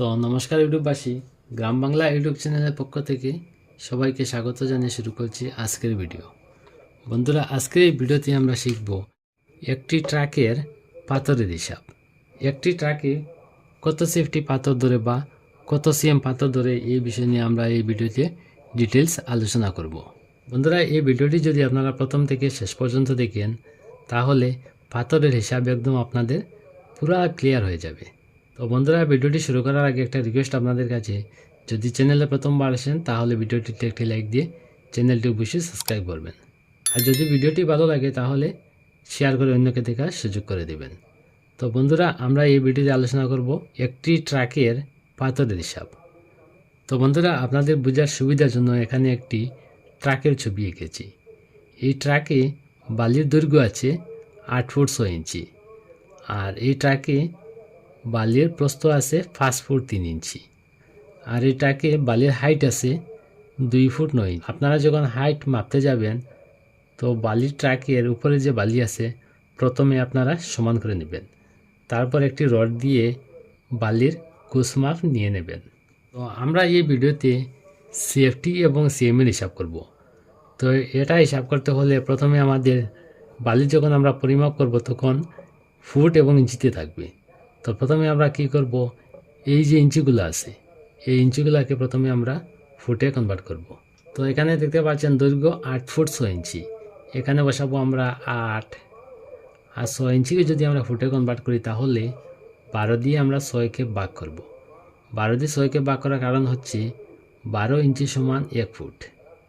তো নমস্কার ইউটিউববাসী, গ্রাম বাংলা ইউটিউব চ্যানেলের পক্ষ থেকে সবাইকে স্বাগত জানিয়ে শুরু করছি আজকের ভিডিও। বন্ধুরা, আজকের এই ভিডিওতে আমরা শিখব একটি ট্রাকের পাথরের হিসাব। একটি ট্রাকে কত সেফটি পাথর ধরে বা কত সিএম পাথর ধরে এই বিষয় নিয়ে আমরা এই ভিডিওতে ডিটেলস আলোচনা করব। বন্ধুরা, এই ভিডিওটি যদি আপনারা প্রথম থেকে শেষ পর্যন্ত দেখেন, তাহলে পাথরের হিসাব একদম আপনাদের পুরা ক্লিয়ার হয়ে যাবে। তো বন্ধুরা, ভিডিওটি শুরু করার আগে একটা রিকোয়েস্ট আপনাদের কাছে। যদি চ্যানেলে প্রথমবার আসেন, তাহলে ভিডিওটিতে একটি লাইক দিয়ে চ্যানেলটি অবশ্যই সাবস্ক্রাইব করবেন। আর যদি ভিডিওটি ভালো লাগে, তাহলে শেয়ার করে অন্যকে দেখার সুযোগ করে দেবেন। তো বন্ধুরা, আমরা এই ভিডিওতে আলোচনা করব একটি ট্রাকের পাথরের হিসাব। তো বন্ধুরা, আপনাদের বোঝার সুবিধার জন্য এখানে একটি ট্রাকের ছবি এঁকেছি। এই ট্রাকে বালির দৈর্ঘ্য আছে আট ফুট ছয় ইঞ্চি। আর এই ট্রাকে বালির প্রস্থ আছে পাঁচ ফুট তিন ইঞ্চি। আর এই ট্রাকে বালির হাইট আছে দুই ফুট নয় আপনারা যখন হাইট মাপতে যাবেন, তো বালির ট্রাকের উপরে যে বালি আছে, প্রথমে আপনারা সমান করে নেবেন। তারপর একটি রড দিয়ে বালির কুসমাপ নিয়ে নেবেন। তো আমরা এই ভিডিওতে সিএফটি এবং সিএমের হিসাব করব। তো এটা হিসাব করতে হলে প্রথমে আমাদের বালি যখন আমরা পরিমাপ করব, তখন ফুট এবং ইঞ্চিতে থাকবে। তো প্রথমে আমরা কি করব? এই যে ইঞ্চিগুলো আছে, এই ইঞ্চিগুলোকে প্রথমে আমরা ফুটে কনভার্ট করব। তো এখানে দেখতে পাচ্ছেন দৈর্ঘ্য আট ফুট ছয় ইঞ্চি। এখানে বসাবো আমরা আট। আর ছয় ইঞ্চিকে যদি আমরা ফুটে কনভার্ট করি, তাহলে বারো দিয়ে আমরা ছয়কে ভাগ করব। বারো দিয়ে ছয়কে ভাগ করার কারণ হচ্ছে বারো ইঞ্চি সমান এক ফুট।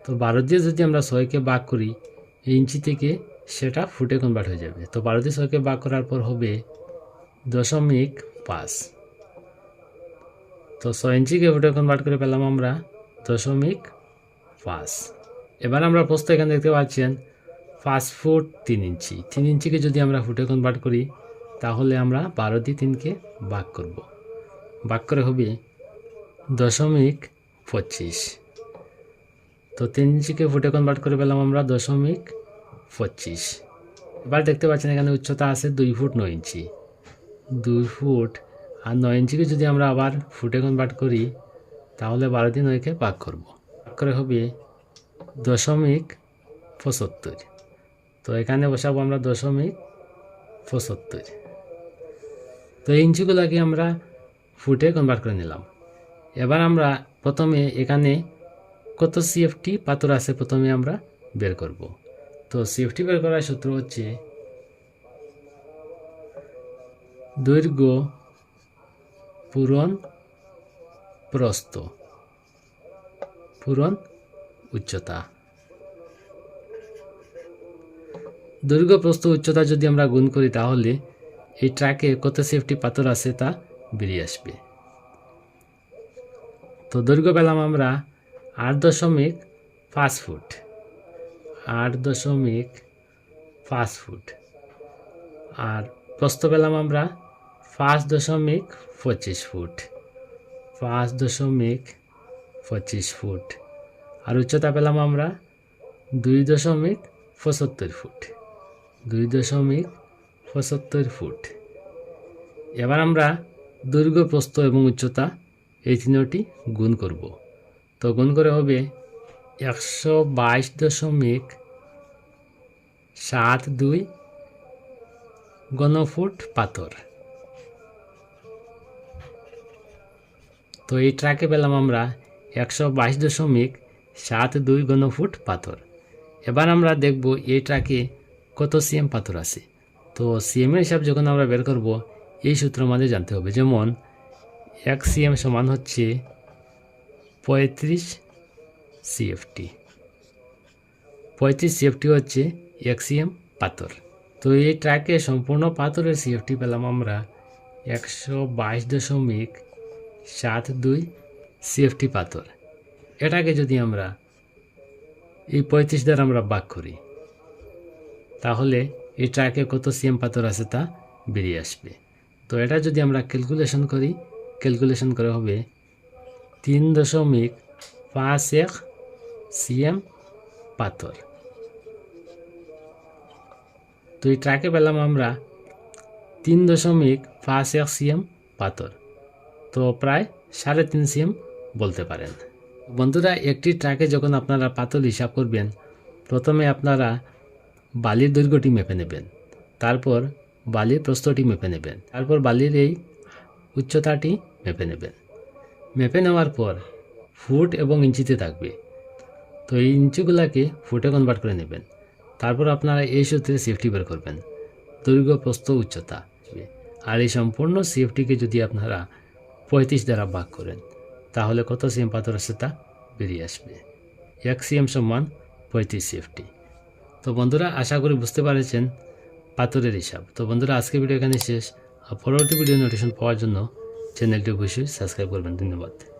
তো বারো দিয়ে যদি আমরা ছয়কে ভাগ করি ইঞ্চি থেকে সেটা ফুটে কনভার্ট হয়ে যাবে। তো বারো দিয়ে ছয়কে ভাগ করার পর হবে দশমিক পাঁচ। তো ছয় ইঞ্চিকে ফুটে কনভার্ট করে পেলাম আমরা দশমিক পাঁচ। এবার আমরা প্রস্ত এখানে দেখতে পাচ্ছেন, পাঁচ ফুট তিন ইঞ্চি। তিন ইঞ্চিকে যদি আমরা ফুটে কনভার্ট করি, তাহলে আমরা বারো দিয়ে তিনকে ভাগ করব। ভাগ করে হবে দশমিক পঁচিশ। তো তিন ইঞ্চিকে ফুটে কনভার্ট করে পেলাম আমরা দশমিক পঁচিশ। এবার দেখতে পাচ্ছেন এখানে উচ্চতা আছে দুই ফুট নয় ইঞ্চি। দুই ফুট। আর নয় ইঞ্চিকে যদি আমরা আবার ফুটে কনভার্ট করি, তাহলে বারো দিন নয়কে ভাগ করব। ভাগ করে হবে দশমিক পঁচাত্তর। তো এখানে বসাবো আমরা দশমিক পঁচাত্তর। তো এই ইঞ্চিগুলোকে আমরা ফুটে কনভার্ট করে নিলাম। এবার আমরা প্রথমে এখানে কত সিএফটি পাথর আছে প্রথমে আমরা বের করব। তো সিএফটি বের করার সূত্র হচ্ছে দৈর্ঘ্য পূরণ প্রস্থ, পূরণ উচ্চতা। দৈর্ঘ্য, প্রস্থ, উচ্চতা যদি আমরা গুণ করি তাহলে এই ট্র্যাকে কত সেফটি পাথর আছে তা বেরিয়ে আসবে। তো দৈর্ঘ্য পেলাম আমরা আট দশমিক পাঁচ ফুট, আট দশমিক পাঁচ ফুট। আর প্রস্থ পেলাম আমরা পাঁচ দশমিক পঁচিশ ফুট। পাঁচ দশমিক পঁচিশ ফুট। আর উচ্চতা পেলাম আমরা দুই দশমিক পঁচাত্তর ফুট। দুই দশমিক পঁচাত্তর ফুট। এবার আমরা দৈর্ঘ্য, প্রস্থ এবং উচ্চতা এই তিনটি গুণ করব। তো গুণ করে হবে একশো বাইশ দশমিক সাত দুই গণফুট পাথর। তো এই ট্রাকে পেলাম আমরা একশো বাইশ দশমিক সাত দুই ঘনফুট পাথর। এবার আমরা দেখব এই ট্রাকে কত সিএম পাথর আছে। তো সিএমের হিসাব যখন আমরা বের করব, এই সূত্র আমাদের জানতে হবে। যেমন এক সিএম সমান হচ্ছে পঁয়ত্রিশ সিএফটি। পঁয়ত্রিশ সিএফটি হচ্ছে এক সিএম পাথর। তো এই ট্র্যাকে সম্পূর্ণ পাথরের সিএফটি পেলাম আমরা একশো বাইশ দশমিক সাত দুই সিএফটি পাথর। এটাকে যদি আমরা এই পঁয়ত্রিশ দ্বারা আমরা বাক করি, তাহলে এই ট্রাকে কত সিএম পাথর আছে তা বেরিয়ে আসবে। তো এটা যদি আমরা ক্যালকুলেশন করি, ক্যালকুলেশন করে হবে তিন দশমিক পাঁচ এক সিএম পাথর। তো এই ট্র্যাকে পেলাম আমরা তিন দশমিক পাঁচ এক সিএম পাথর। তো প্রায় সাড়ে তিন সিএম বলতে পারেন। বন্ধুরা, একটি ট্রাকে যখন আপনারা পাতল হিসাব করবেন, প্রথমে আপনারা বালির দৈর্ঘ্যটি মেপে নেবেন, তারপর বালির প্রস্থটি মেপে নেবেন, তারপর বালির এই উচ্চতাটি মেপে নেবেন। মেপে নেওয়ার পর ফুট এবং ইঞ্চিতে থাকবে। তো এই ইঞ্চিগুলোকে ফুটে কনভার্ট করে নেবেন। তারপর আপনারা এই সূত্রে সেফটি বের করবেন। দৈর্ঘ্য, প্রস্থ, উচ্চতা। আর এই সম্পূর্ণ সেফটিকে যদি আপনারা পঁয়ত্রিশ দ্বারা ভাগ করেন। তাহলে কত সিএম পাথর আছে তা? বেরিয়ে আসবে। এক সিএম সমান পঁয়ত্রিশ সেফটি তো বন্ধুরা, আশা করি বুঝতে পারেছেন পাথরের হিসাব। তো বন্ধুরা আজকে ভিডিও এখানে শেষ। আর পরবর্তী ভিডিও নোটিফিকেশন পাওয়ার জন্য চ্যানেলটি অবশ্যই সাবস্ক্রাইব করবেন। ধন্যবাদ।